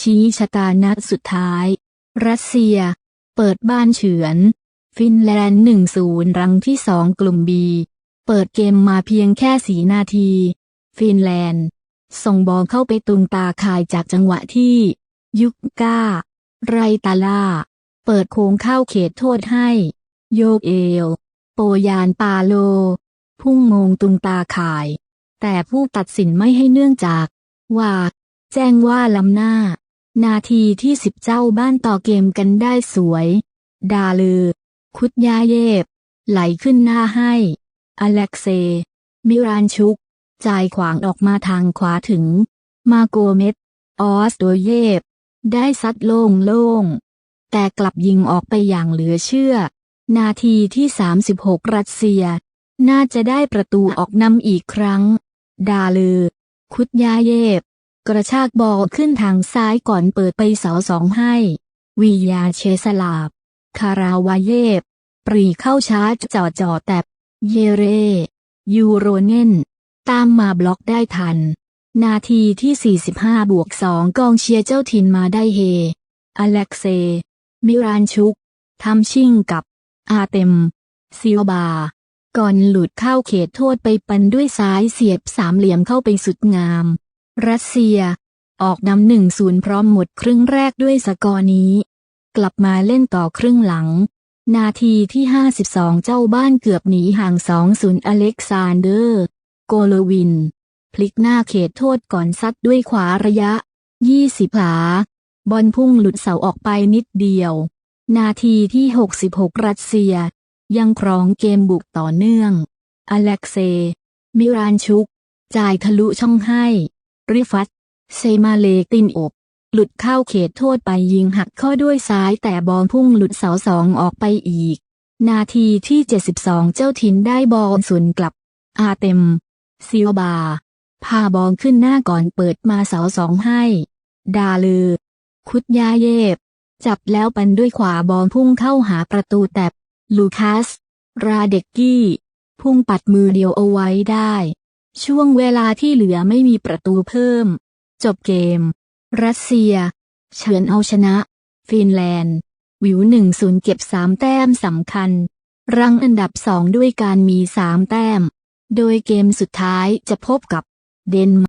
ชี้ชะตานัดสุดท้าย รัสเซีย เปิดบ้านเฉือน ฟินแลนด์1-0รังที่สองกลุ่มบี เปิดเกมมาเพียงแค่สีนาที ฟินแลนด์ ส่งบอลเข้าไปตุงตาข่ายจากจังหวะที่ ยุกก้า ไรตาล่า เปิดโค้งเข้าเขตโทษให้ โยกเอวโปยานปาโล พุ่งงงตุงตาข่าย แต่ผู้ตัดสินไม่ให้เนื่องจาก ว่า แจ้งว่าล้ำหน้า นาทีที่สิบเจ้าบ้านต่อเกมกันได้สวย ดาลือ คุดยาเยบ ไหลขึ้นหน้าให้ อเล็กเซ มิรานชุก จ่ายขวางออกมาทางขวาถึง มาโกเมตออสโดยเยบ ได้ซัดโล่งโล่งๆแต่กลับยิงออกไปอย่างเหลือเชื่อ นาทีที่ 36 รัสเซีย น่าจะได้ประตูออกนำอีกครั้ง ดาลือ คุดยาเยบ กระชากบอลขึ้นทางซ้ายก่อนเปิดไปเสาสองให้วิยาเชสลาบ คาราวาเยบ ปรีเข้าชาร์จจ่อจ่อแต่เยเร ยูโรเนน ตามมาบล็อกได้ทัน นาทีที่ 45 บวก 2 กองเชียร์เจ้าถิ่นมาได้เฮ อเล็กเซ มิรานชุก ทำชิ่งกับ อาเต็ม ซิลบา ก่อนหลุดเข้าเขตโทษไปปันด้วยซ้ายเสียบสามเหลี่ยมเข้าไปสุดงาม รัสเซีย ออกนำหนึ่งศูนย์พร้อมหมดครึ่งแรกด้วยสกอร์นี้ กลับมาเล่นต่อครึ่งหลัง นาทีที่ 52 เจ้าบ้านเกือบหนีห่าง2ศูนย์อเล็กซานเดอร์ โกโลวิน พลิกหน้าเขตโทษก่อนซัดด้วยขวาระยะ 20หลาบอลพุ่งหลุดเสาออกไปนิดเดียว นาทีที่ 66 รัสเซีย ยังครองเกมบุกต่อเนื่อง อเล็กเซ มิรานชุก จ่ายทะลุช่องให้ ริฟัตเซมาเลตินอบ หลุดเข้าเขตโทษไปยิงหักข้าด้วยซ้ายแต่บอลพุ่งหลุดเสาสองออกไปอีก นาทีที่ 72 เจ้าถิ่นได้บอลสวนกลับ อาเต็มซิลบา พาบอลขึ้นหน้าก่อนเปิดมาเสาสองให้ ดาลือ คุดยาเยบ จับแล้วปันด้วยขวาบอลพุ่งเข้าหาประตูแต่ลูคัส ราเดกกี้ พุ่งปัดมือเดียวเอาไว้ได้ ช่วงเวลาที่เหลือไม่มีประตูเพิ่ม จบเกม รัสเซีย เฉือนเอาชนะ ฟินแลนด์ วิวหนึ่งศูนย์เก็บสามแต้มสำคัญ รังอันดับสองด้วยการมีสามแต้ม โดยเกมสุดท้ายจะพบกับเดนมาร์ก